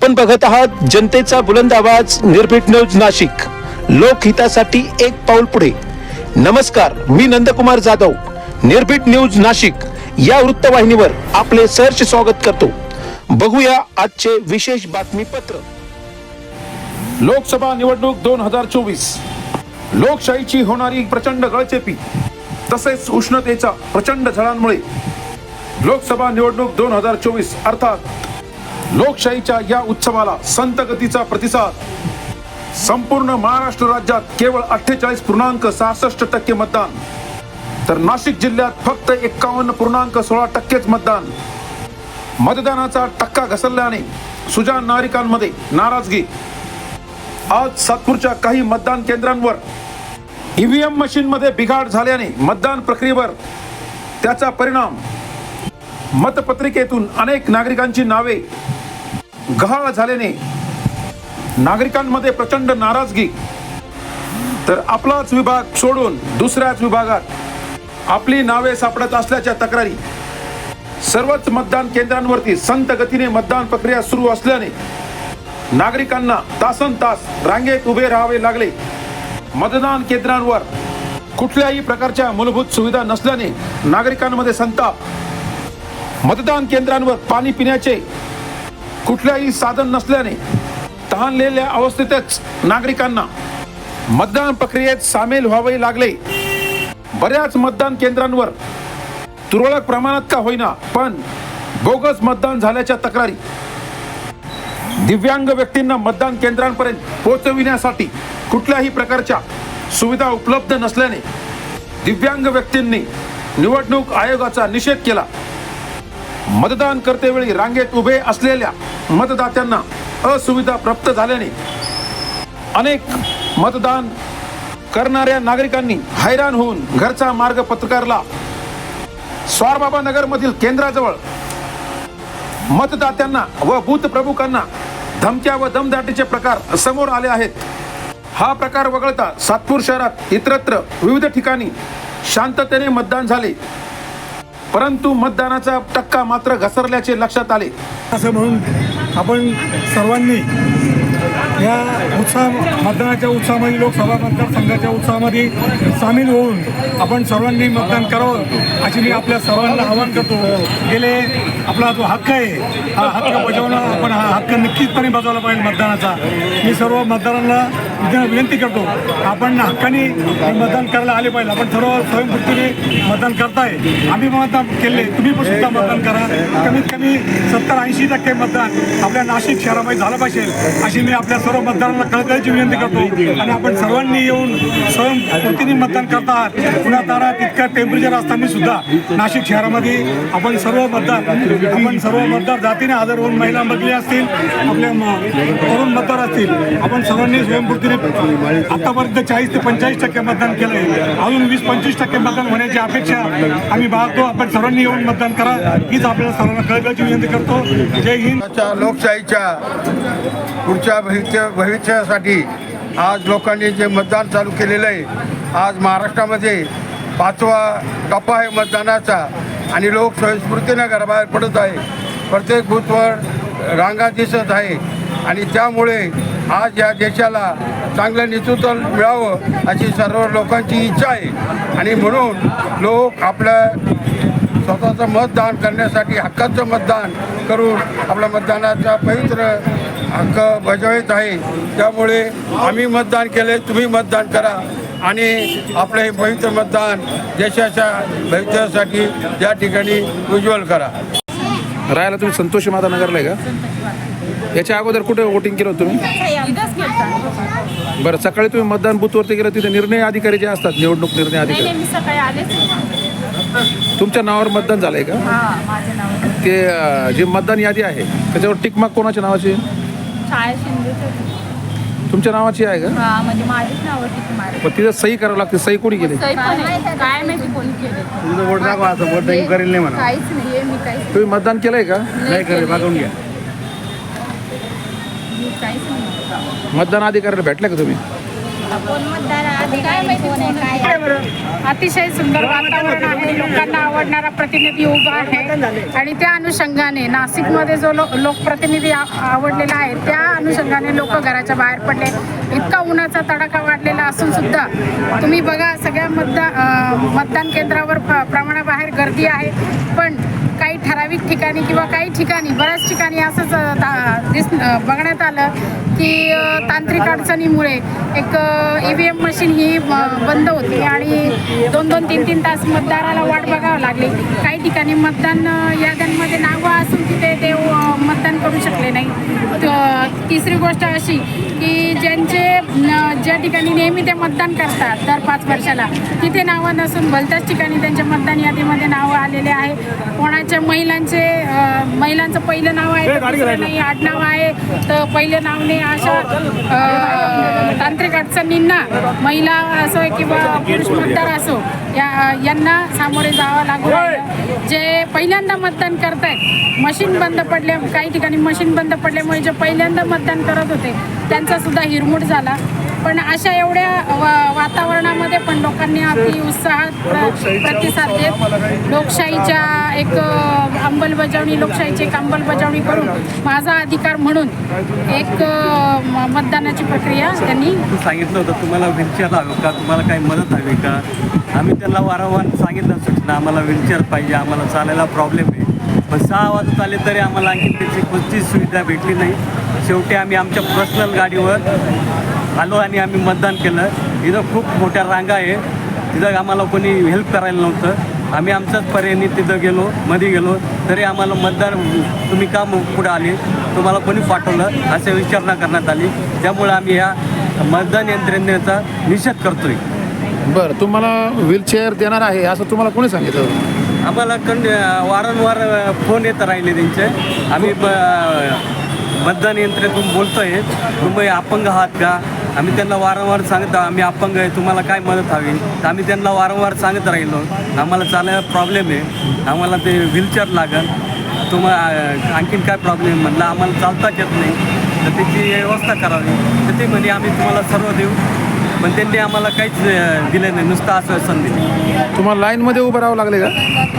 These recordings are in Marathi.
आपण बघत आहात जनतेचा बुलंद आवाज निर्भीड न्यूज नाशिक. लोकहितासाठी एक पाऊल पुढे. नमस्कार मी नंदकुमार जाधव. निर्भीड न्यूज नाशिक. या वृत्तवाहिनीवर आपले सहर्ष स्वागत करतो. बघूया आजचे विशेष बातमीपत्र. लोकसभा निवडणूक दोन हजार चोवीस. लोकशाहीची होणारी प्रचंड गळचेपी तसेच उष्णतेच्या प्रचंड झळांमुळे. लोकसभा निवडणूक दोन हजार चोवीस अर्थात लोकशाहीच्या या उत्सवाला संत गतीचा प्रतिसाद. संपूर्ण महाराष्ट्र राज्यात केवळ अठ्ठेचाळीस पूर्णांक सहासष्ट टक्के मतदान. तर नाशिक जिल्ह्यात फक्त एक्कावन्न पूर्णांक सोळा टक्केच मतदान. मतदानाचा टक्का घसरल्याने सुजान नागरिकांमध्ये नाराजगी. आज सातपूरच्या काही मतदान केंद्रांवर ईव्हीएम मशीनमध्ये बिघाड झाल्याने मतदान प्रक्रियेवर त्याचा परिणाम. मतपत्रिकेतून अनेक नागरिकांची नावे गहाळ झाल्याने नागरिकांमध्ये प्रचंड नाराजगी. तर आपलाच विभाग सोडून दुसऱ्याच विभागात आपली नावे सापडत असल्याच्या तक्रारी. सर्वच मतदान केंद्रांवरती संत गतीने मतदान प्रक्रिया सुरू असल्याने नागरिकांना तासन तास रांगेत उभे राहावे लागले. मतदान केंद्रांवर कुठल्याही प्रकारच्या मूलभूत सुविधा नसल्याने नागरिकांमध्ये संताप. मतदान केंद्रांवर पाणी पिण्याचे कुठल्याही साधन नसल्याने तहानलेल्या अवस्थेतच नागरिकांना मतदान प्रक्रियेत सामील व्हावे लागले. बऱ्याच मतदान केंद्रांवर तुरळक प्रमाणात का होईना पण बोगस मतदान झाल्याच्या तक्रारी. दिव्यांग व्यक्तींना मतदान केंद्रांपर्यंत पोहोचविण्यासाठी कुठल्याही प्रकारच्या सुविधा उपलब्ध नसल्याने दिव्यांग व्यक्तींनी निवडणूक आयोगाचा निषेध केला. मतदान करतेवेळी रांगेत उभे असलेल्या मतदात्यांना असुविधा प्राप्त झाल्याने अनेक मतदान करणाऱ्या नागरिकांनी हैराण होऊन घरचा मार्ग पत्रकारला स्वारबाबा नगरमधील केंद्राजवळ मतदात्यांना व बूथ प्रमुखांना धमक्या व दमदाटीचे प्रकार समोर आले आहेत. हा प्रकार वगळता सातपूर शहरात इतरत्र विविध ठिकाणी शांततेने मतदान झाले. परंतु मतदानाचा टक्का मात्र घसरल्याचे लक्षात आले. असं म्हणून आपण सर्वांनी या उत्साह मतदानाच्या उत्साहामध्ये लोकसभा मतदारसंघाच्या उत्साहामध्ये सामील होऊन आपण सर्वांनी मतदान करावं अशी मी आपल्या सर्वांना आवाहन करतो. गेले आपला जो हक्क आहे हा हक्क बजावणं आपण हा हक्क नक्कीचपणे बजावला पाहिजे मतदानाचा. मी सर्व मतदारांना विनंती करतो आपण हक्काने मतदान करायला आले पाहिजे. आपण सर्व स्वयंपूर्तीने मतदान करताय. आम्ही मतदान केले. तुम्ही पण सुद्धा मतदान करा. कमीत कमी सत्तर ऐंशी टक्के मतदान आपल्या नाशिक शहरामध्ये झालं पाहिजे अशी मी आपल्या सर्व मतदारांना कळकळीची विनंती करतो. आणि आपण सर्वांनी येऊन स्वयंपूर्तीने मतदान करता पुन्हा तारा तितका टेम्परेचर असताना सुद्धा नाशिक शहरामध्ये आपण सर्व मतदार आपण सर्व मतदार जातीने हजर होऊन महिला बदली असतील आपल्या तरुण मतदार असतील आपण सर्वांनी स्वयंपूर्तीने आतापर्यंत चाळीस ते पंचेचाळीस टक्के मतदान केलंय. अजून वीस पंचवीस टक्के मतदान होण्याची अपेक्षा आम्ही बाळगतो. आपण सर्वांनी येऊन मतदान करा. हीच आपल्याला सर्वांना कळकळीची विनंती करतो. जय हिंद. लोकशाहीच्या पुढच्या भविष्य करण्यासाठी आज लोकांनी जे मतदान चालू केलेलं आहे आज महाराष्ट्रामध्ये पाचवा टप्पा आहे मतदानाचा आणि लोक स्वयंस्फूर्तीनं घराबाहेर पडत आहे. प्रत्येक बूथवर रांगा दिसत आहे आणि त्यामुळे आज या देशाला चांगलं नेतृत्व मिळावं अशी सर्व लोकांची इच्छा आहे. आणि म्हणून लोक आपल्या स्वतःचं मतदान करण्यासाठी हक्काचं मतदान करून आपल्या मतदानाचा पवित्र हक्क बजावत आहे. त्यामुळे आम्ही मतदान केले तुम्ही मतदान करा. आणि आपलं हे पवित्र मतदान देशाच्या भविष्यासाठी या ठिकाणी उज्ज्वल करा. राहायला तुम्ही संतोषी माता नगरला आहे का? याच्या अगोदर कुठे वोटिंग केलं तुम्ही? बरं सकाळी तुम्ही मतदान बूथवरती गेलं तिथे निर्णय अधिकारी जे असतात निवडणूक निर्णय अधिकारी. तुमच्या नावावर मतदान झालंय का? हा माझं नाव ते जे मतदान यादी आहे त्याच्यावर टिकमार्क कोणाच्या नावाची तुमच्या नावाची आहे का? हा म्हणजे पण तिथं सही करावं लागते. सही कोणी केली? काय माहिती कोणी केले? वोट दाखवा असं वोट करेल नाही म्हणा. काहीच नाहीये मी काहीच तुम्ही मतदान केलंय का? नाही केलं. मागून घ्या. मी काहीच नाही मतदान अधिकाऱ्याला भेटले का तुम्ही? आहे? अतिशय सुंदर वातावरण आहे. लोकांना आवडणारा प्रतिनिधी उभा आहे. आणि त्या अनुषंगाने नाशिकमध्ये जो लो लोकप्रतिनिधी आवडलेला आहे त्या अनुषंगाने लोक घराच्या बाहेर पडले. इतका उन्हाचा तडाखा वाढलेला असून सुद्धा तुम्ही बघा सगळ्या मतदान मतदान केंद्रावर प्रमाणाबाहेर गर्दी आहे. पण ठराविक ठिकाणी किंवा काही ठिकाणी बऱ्याच ठिकाणी असंच दा- दिस बघण्यात आलं की तांत्रिक अडचणीमुळे एक ई व्ही एम मशीन ही बंद होती आणि दोन दोन तीन तीन तास मतदाराला वाट बघावं लागली. काही ठिकाणी मतदान याद्यांमध्ये नावं असून तिथे ते मतदान करू शकले नाही. तिसरी गोष्ट अशी की ज्यांचे ज्या ठिकाणी नेहमी ते मतदान करतात दर पाच वर्षाला तिथे नावं नसून भलत्याच ठिकाणी त्यांच्या मतदान यादीमध्ये नावं आलेले आहे. कोणाच्या महिलांचे महिलांचं पहिलं नाव आहे तर नाही आडनाव आहे. तर पहिलं नाव नाही अशा तांत्रिक अडचणींना महिला असो किंवा पुरुष मतदार असो या यांना सामोरे जावं लागू जे पहिल्यांदा मतदान करतायत मशीन बंद पडल्या काही ठिकाणी मशीन बंद पडल्यामुळे जे पहिल्यांदा मतदान करत होते त्यांचा सुद्धा हिरमूड झाला. पण अशा एवढ्या वा- वातावरणामध्ये पण लोकांनी अगदी उत्साहात प्र- प्रतिसाद देत लोकशाहीच्या एक अंमलबजावणी लोकशाहीची एक अंमलबजावणी करून माझा अधिकार म्हणून एक मतदानाची प्रक्रिया त्यांनी सांगितलं होतं तुम्हाला व्हीलचेअर हवं का? तुम्हाला काही मदत हवी का? आम्ही त्यांना वारंवार सांगितलं सूचना आम्हाला व्हीलचेअर पाहिजे आम्हाला चालायला प्रॉब्लेम आहे. पण सहा वाजत आले तरी आम्हाला आणखी त्याची कोणतीच सुविधा भेटली नाही. शेवटी आम्ही आमच्या पर्सनल गाडीवर आलो आणि आम्ही मतदान केलं. इथं खूप मोठ्या रांगा आहे. तिथं आम्हाला कोणी हेल्प करायला नव्हतं. आम्ही आमच्याच पर्यायी तिथं गेलो मध्ये गेलो. तरी आम्हाला मतदार तुम्ही का पुढे आले? तुम्हाला कोणी पाठवलं? असे विचारणा करण्यात आली. त्यामुळे आम्ही ह्या मतदान यंत्रणेचा निषेध करतोय. बरं तुम्हाला व्हीलचेअर देणार आहे असं तुम्हाला कोणी सांगितलं? आम्हाला कंड वारंवार फोन येत राहिले त्यांचे. आम्ही मतदान यंत्रणेतून बोलतोय. तुम्ही अपंग आहात का? आम्ही त्यांना वारंवार सांगत आम्ही अपंग आहे तुम्हाला काय मदत हवी? तर आम्ही त्यांना वारंवार सांगत राहिलो. आम्हाला चालायला प्रॉब्लेम आहे. आम्हाला ते व्हीलचेअर लागेल. तुम्हाला आणखीन काय प्रॉब्लेम म्हणलं आम्हाला चालताच येत नाही. तर त्याची व्यवस्था करावी. तर ते म्हणे आम्ही तुम्हाला सर्व देऊ. पण त्यांनी आम्हाला काहीच दिलं नाही. नुसतं आश्वासन दिले. तुम्हाला लाईनमध्ये उभं राहावं लागले का?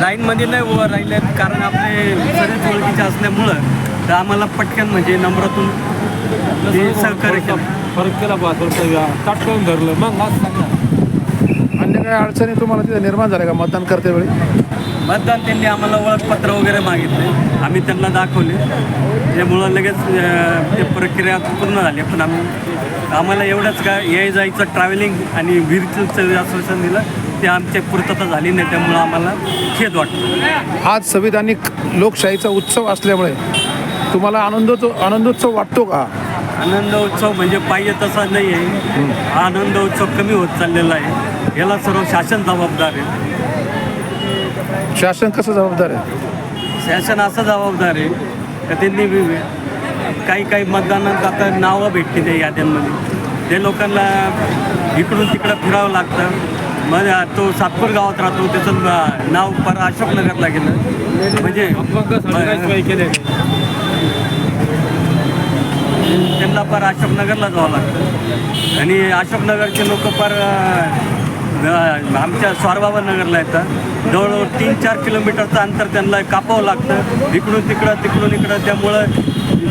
लाईनमध्ये नाही उभं राहिले कारण आपले सर्वच ओळखीचे असल्यामुळं. तर आम्हाला पटकन म्हणजे नम्रातून ते सहकार्य केलं फरक केला बा थोडंसं ताट करून धरलं. मग आज सांगा. अन्य काही अडचणी तुम्हाला तिथे निर्माण झाल्या का मतदान करतेवेळी मतदान त्यांनी आम्हाला ओळखपत्र वगैरे मागितले. आम्ही त्यांना दाखवले. त्यामुळं लगेच अं, ते प्रक्रिया पूर्ण झाली. पण आम्ही आम्हाला एवढंच का याय जायचं ट्रॅव्हलिंग आणि व्हीलचं आश्वासन दिलं ते आमची पूर्तता झाली नाही. त्यामुळं आम्हाला खेद वाटतो. आज संविधानिक लोकशाहीचा उत्सव असल्यामुळे तुम्हाला आनंदोत्सव आनंदोत्सव वाटतो का? आनंद उत्सव म्हणजे पाहिजे तसा नाही आहे. हा आनंद उत्सव कमी होत चाललेला आहे. याला सर्व शासन जबाबदार आहे. शासन कसं जबाबदार आहे? शासन असं जबाबदार आहे का त्यांनी वि- वि- काही काही मतदानात आता नावं भेटली त्या याद्यांमध्ये. ते लोकांना इकडून तिकडं फिरावं लागतं. मग तो सातपूर गावात राहतो त्याचं ना- नाव पर अशोकनगरला गेलं. म्हणजे त्यांना पर अशोकनगरला जावं लागतं. आणि अशोकनगरचे लोक पर अं, आमच्या स्वारबाबा नगरला येतात. जवळजवळ तीन चार किलोमीटरचं अंतर त्यांना कापावं लागतं. इकडून तिकडं तिकडून इकडं त्यामुळं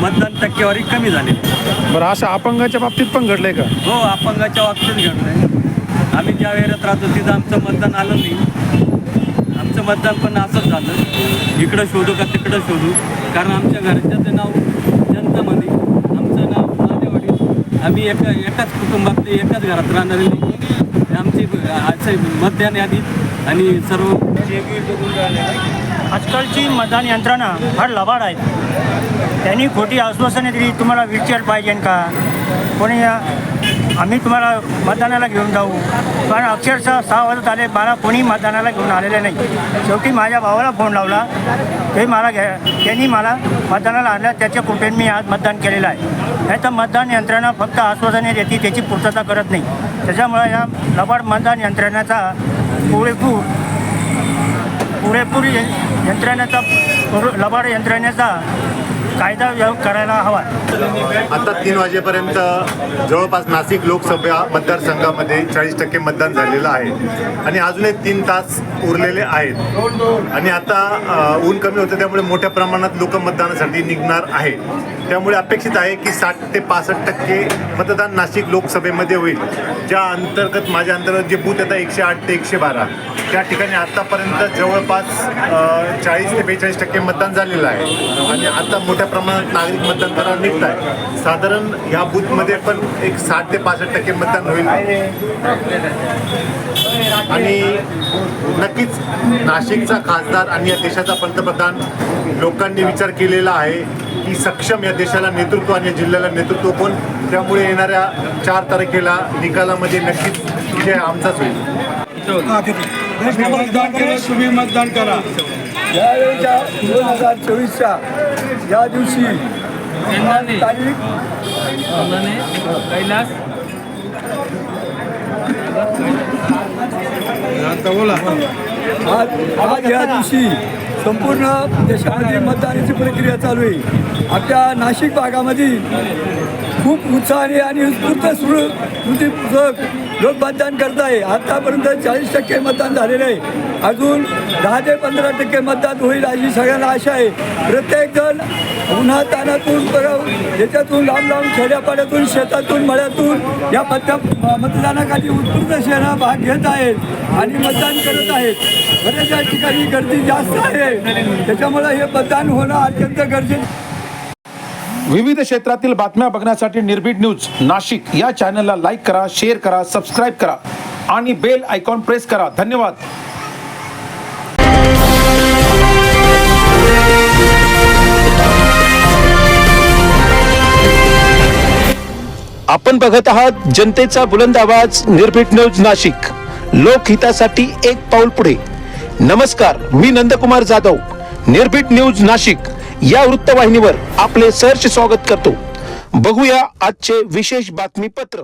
मतदान टक्केवारी कमी झाली. बरं अशा अपंगाच्या बाबतीत पण घडलंय का? हो अपंगाच्या बाबतीत घडलंय. आम्ही ज्या एरियात राहतो तिथं आमचं मतदान आलं नाही. आमचं मतदान पण असंच झालं. इकडं शोधू का तिकडं शोधू? कारण आमच्या घरच्याचं नाव जनतामध्ये नाव मालेवाडी आम्ही एका एकाच कुटुंबातले एकाच घरात राहणारे लोक. आमची असं मतदान यादीत आणि सर्व आजकालची मतदान यंत्रणा फार लबाड आहेत त्यांनी खोटी आश्वासने दिली तुम्हाला व्हीलचेअर पाहिजे का? कोणी या- आम्ही तुम्हाला मतदानाला घेऊन जाऊ. कारण अक्षरशः सहा वाजत आले मला कोणी मतदानाला घेऊन आलेले नाही. शेवटी माझ्या भावाला फोन लावला. ते मला घ्या त्यांनी मला मतदानाला आणलं. त्याच्या कृपेने मी आज मतदान केलेलं आहे. नाही तर मतदान यंत्रणा फक्त आश्वासने देते त्याची पूर्तता करत नाही. त्याच्यामुळे या लबाड मतदान यंत्रणेचा पुरेपूर पुरेपूर य- यंत्रणेचा लबाड यंत्रणेचा कायदा करायला हवा. आता तीन वाजेपर्यंत जवळपास नाशिक लोकसभा मतदारसंघामध्ये चाळीस टक्के मतदान झालेलं आहे. आणि अजूनही तीन तास उरलेले आहेत. आणि आता ऊन कमी होतं त्यामुळे मोठ्या प्रमाणात लोक मतदानासाठी निघणार आहे त्यामुळे अपेक्षित आहे की साठ ते पासष्ट टक्के मतदान नाशिक लोकसभेमध्ये होईल. ज्या अंतर्गत माझ्या अंतर्गत जे बूथ आता एकशे आठ ते एकशे बारा. त्या ठिकाणी आतापर्यंत जवळपास चाळीस ते बेचाळीस टक्के मतदान झालेलं आहे. आणि आता मोठ्या प्रमाणात नागरिक मतदान करायला निघत आहे साधारण ह्या बूथमध्ये पण एक साठ ते पासष्ट टक्के मतदान होईल. आणि नक्कीच नाशिकचा खासदार आणि या देशाचा पंतप्रधान लोकांनी विचार केलेला आहे की सक्षम या देशाला नेतृत्व आणि या जिल्ह्याला नेतृत्व कोण? त्यामुळे येणाऱ्या चार तारखेला निकालामध्ये नक्कीच विजय आमचाच होईल. तुम्ही मतदान करा. यावेळेच्या दोन हजार चोवीसच्या या दिवशी तारीख? कैलास. आज आज या दिवशी संपूर्ण देशामध्ये मतदानाची प्रक्रिया चालू आहे. आपल्या नाशिक भागामध्ये खूप उत्साहाने आणि उत्स्फूर्त सुरू स्मृतीपूर्वक लोक मतदान करत आहे आतापर्यंत चाळीस टक्के मतदान झालेलं आहे. अजून दहा ते पंधरा टक्के मतदान होईल अशी सगळ्यांना आशा आहे. प्रत्येकजण उन्हा तानातून याच्यातून लांब लांब खेड्यापाड्यातून शेतातून मळ्यातून या मतदा मतदानाखाली उत्स्फूर्त शहरा भाग घेत आहेत आणि मतदान करत आहेत. बऱ्याच ठिकाणी गर्दी जास्त आहे. त्याच्यामुळं हे मतदान होणं अत्यंत गरजेचं विविध क्षेत्रातील बातम्या बघण्यासाठी निर्भीड न्यूज नाशिक. या चॅनलला लाईक करा शेअर करा सबस्क्राईब करा आणि बेल आयकॉन प्रेस करा. धन्यवाद. आपण बघत आहात जनतेचा बुलंद आवाज निर्भीड न्यूज नाशिक. लोकहितासाठी एक पाऊल पुढे. नमस्कार मी नंदकुमार जाधव. निर्भीड न्यूज नाशिक. या वृत्तवाहिनीवर आपले सहर्ष स्वागत करतो. बघूया आजचे विशेष बातमीपत्र.